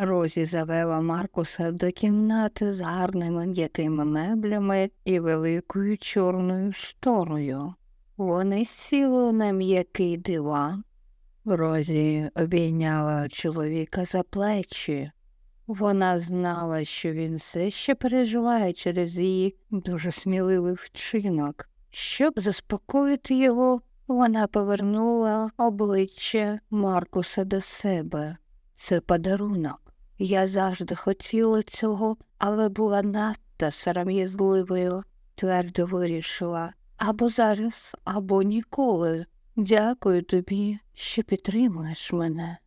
Розі завела Маркуса до кімнати з гарними м'якими меблями і великою чорною шторою. Вони сіли на м'який диван. Розі обійняла чоловіка за плечі. Вона знала, що він все ще переживає через її дуже сміливий вчинок. Щоб заспокоїти його, вона повернула обличчя Маркуса до себе. Це подарунок. Я завжди хотіла цього, але була надто сором'язливою, твердо вирішила або зараз, або ніколи. Дякую тобі, що підтримуєш мене.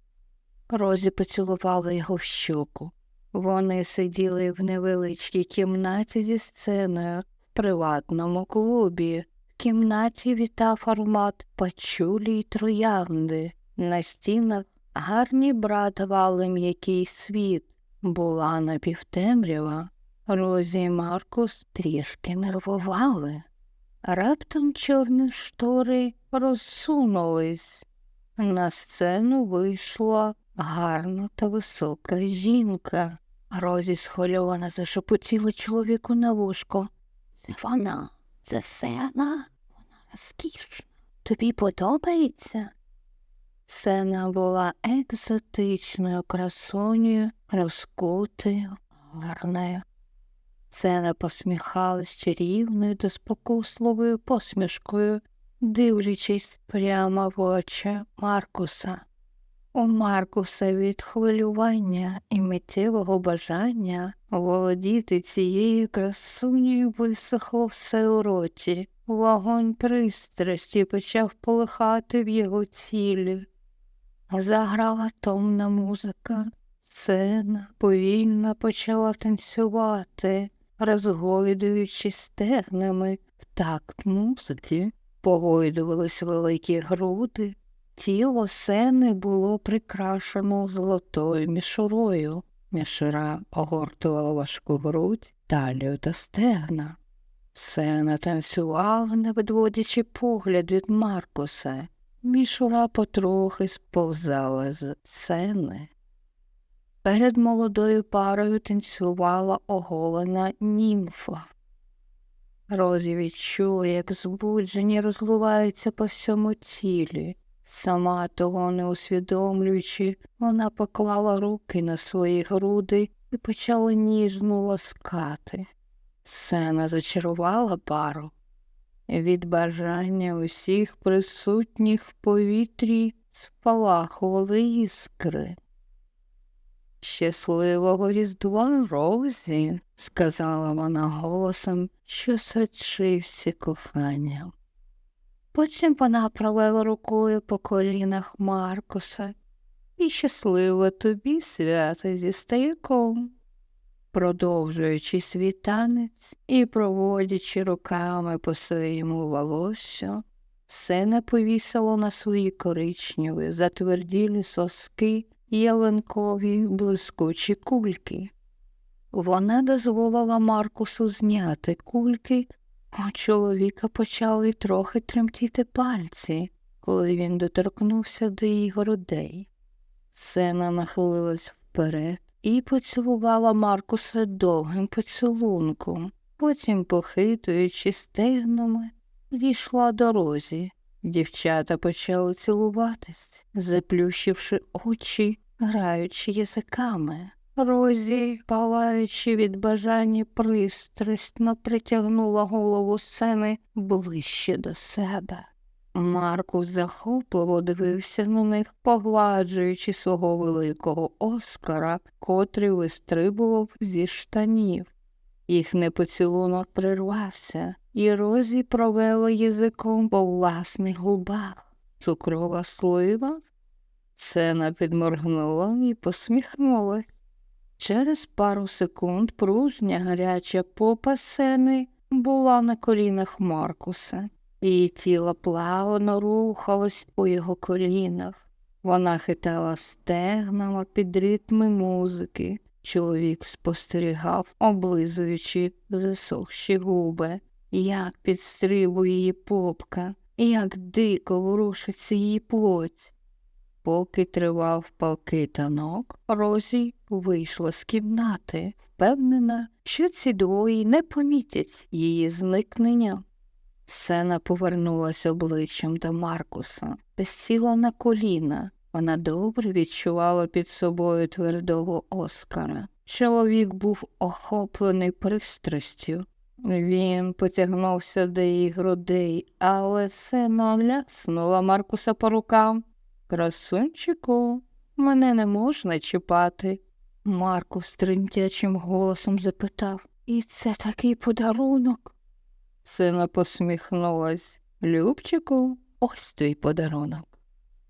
Розі поцілувала його в щоку. Вони сиділи в невеличкій кімнаті зі сценою в приватному клубі. В кімнаті вітав аромат пачулі й троянди. На стінах гарні брат давали м'який світ. Була напівтемрява. Розі і Маркус трішки нервували. Раптом чорні штори розсунулись. На сцену вийшла гарна та висока жінка. Розі схвильована зашепотіла чоловіку на вушко. Це вона, це сена, вона розкішна. Тобі подобається? Сена була екзотичною красунею, розкутою, гарною. Сена посміхалась чарівною та спокусливою посмішкою, дивлячись прямо в очі Маркуса. У Маркуса від хвилювання і миттєвого бажання володіти цією красунею висохло все у роті. Вогонь пристрасті почав полихати в його тілі. Заграла томна музика. Сцена повільно почала танцювати, розгойдуючи стегнами в такт музики, погойдувались великі груди, тіло сени було прикрашено золотою мішурою. Мішура огортувала важку грудь, талію та стегна. Сена танцювала, не відводячи погляд від Маркуса. Мішура потрохи сповзала з сцени. Перед молодою парою танцювала оголена німфа. Розі відчула, як збудження розливаються по всьому тілі. Сама того не усвідомлюючи, вона поклала руки на свої груди і почала ніжно ласкати. Сена зачарувала пару. Від бажання усіх присутніх в повітрі спалахували іскри. Щасливого різдва Розі, сказала вона голосом, що сочився коханням. Потім вона провела рукою по колінах Маркуса і щасливо тобі свято зі стояком. Продовжуючи свій танець і проводячи руками по своєму волосю, Сена повісило на свої коричневі, затверділі соски ялинкові блискучі кульки. Вона дозволила Маркусу зняти кульки, а чоловіка почали трохи тремтіти пальці, коли він доторкнувся до її грудей. Сена нахилилась вперед і поцілувала Маркуса довгим поцілунком, потім, похитуючи стегнами, дійшла до розі. Дівчата почали цілуватись, заплющивши очі, граючи язиками. Розі, палаючи від бажання пристрасно притягнула голову сцени ближче до себе. Маркус захопливо дивився на них, погладжуючи свого великого оскара, котрий вистрибував зі штанів. Їхній поцілунок прирвався, і Розі провела язиком по власних губах. Цукрова слива. Сена підморгнула і посміхнулась. Через пару секунд пружня гаряча попа сени була на колінах Маркуса. Її тіло плавно рухалось у його колінах. Вона хитала стегнами під ритми музики. Чоловік спостерігав, облизуючи засохші губи, як підстрибує її попка, як дико ворушиться її плоть. Поки тривав палкий танок, Розі вийшла з кімнати, впевнена, що ці двоє не помітять її зникнення. Сена повернулась обличчям до Маркуса та сіла на коліна. Вона добре відчувала під собою твердого Оскара. Чоловік був охоплений пристрастю. Він потягнувся до її грудей, але Сена ляснула Маркуса по рукам. Красунчику, мене не можна чіпати. Маркус тремтячим голосом запитав, і це такий подарунок. Сина посміхнулась. Любчику, ось твій подарунок.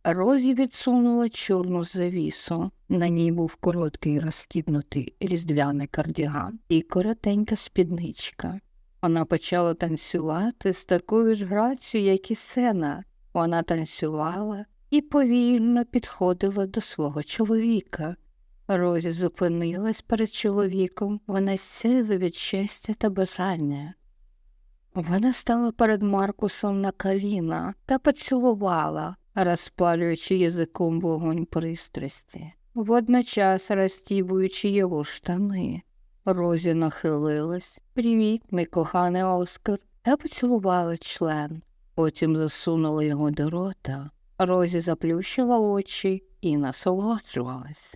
Розі відсунула чорну завісу. На ній був короткий розстібнутий різдвяний кардіган і коротенька спідничка. Вона почала танцювати з такою ж грацією, як і сена. Вона танцювала і повільно підходила до свого чоловіка. Розі зупинилась перед чоловіком, вона сіла від щастя та бажання. Вона стала перед Маркусом на коліна та поцілувала, розпалюючи язиком вогонь пристрасті, водночас розтібуючи його штани. Розі нахилилась. Привіт, мій коханий Оскар, та поцілувала член. Потім засунула його до рота. Розі заплющила очі і насолоджувалась.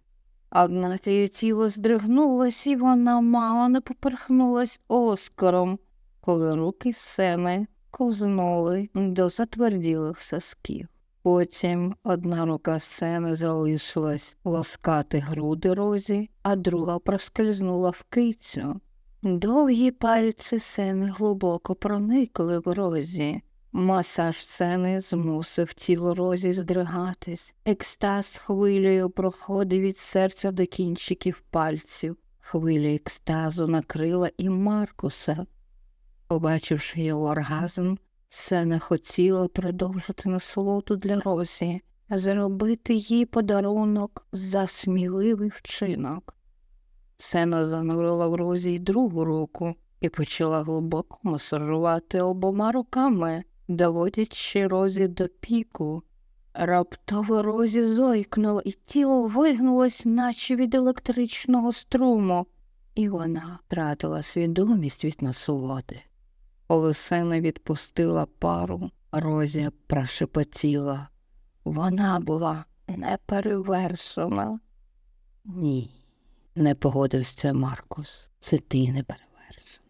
Однак її тіло здригнулось, і вона мало не поперхнулась Оскаром, коли руки сени ковзнули до затверділих сосків. Потім одна рука сени залишилась ласкати груди розі, а друга проскользнула в кицю. Довгі пальці сени глибоко проникли в розі. Масаж сцени змусив тіло розі здригатись. Екстаз хвилею проходив від серця до кінчиків пальців. Хвиля екстазу накрила і Маркуса. Побачивши його оргазм, Сена хотіла продовжити насолоду для Розі, зробити їй подарунок за сміливий вчинок. Сена занурила в Розі й другу руку і почала глибоко масажувати обома руками, доводячи Розі до піку. Раптово Розі зойкнула, і тіло вигнулось, наче від електричного струму, і вона втратила свідомість від насолоди. Коли Сена відпустила пару, Розі прошепотіла. Вона була неперевершена. Ні, не погодився Маркус. Це ти не перевершена.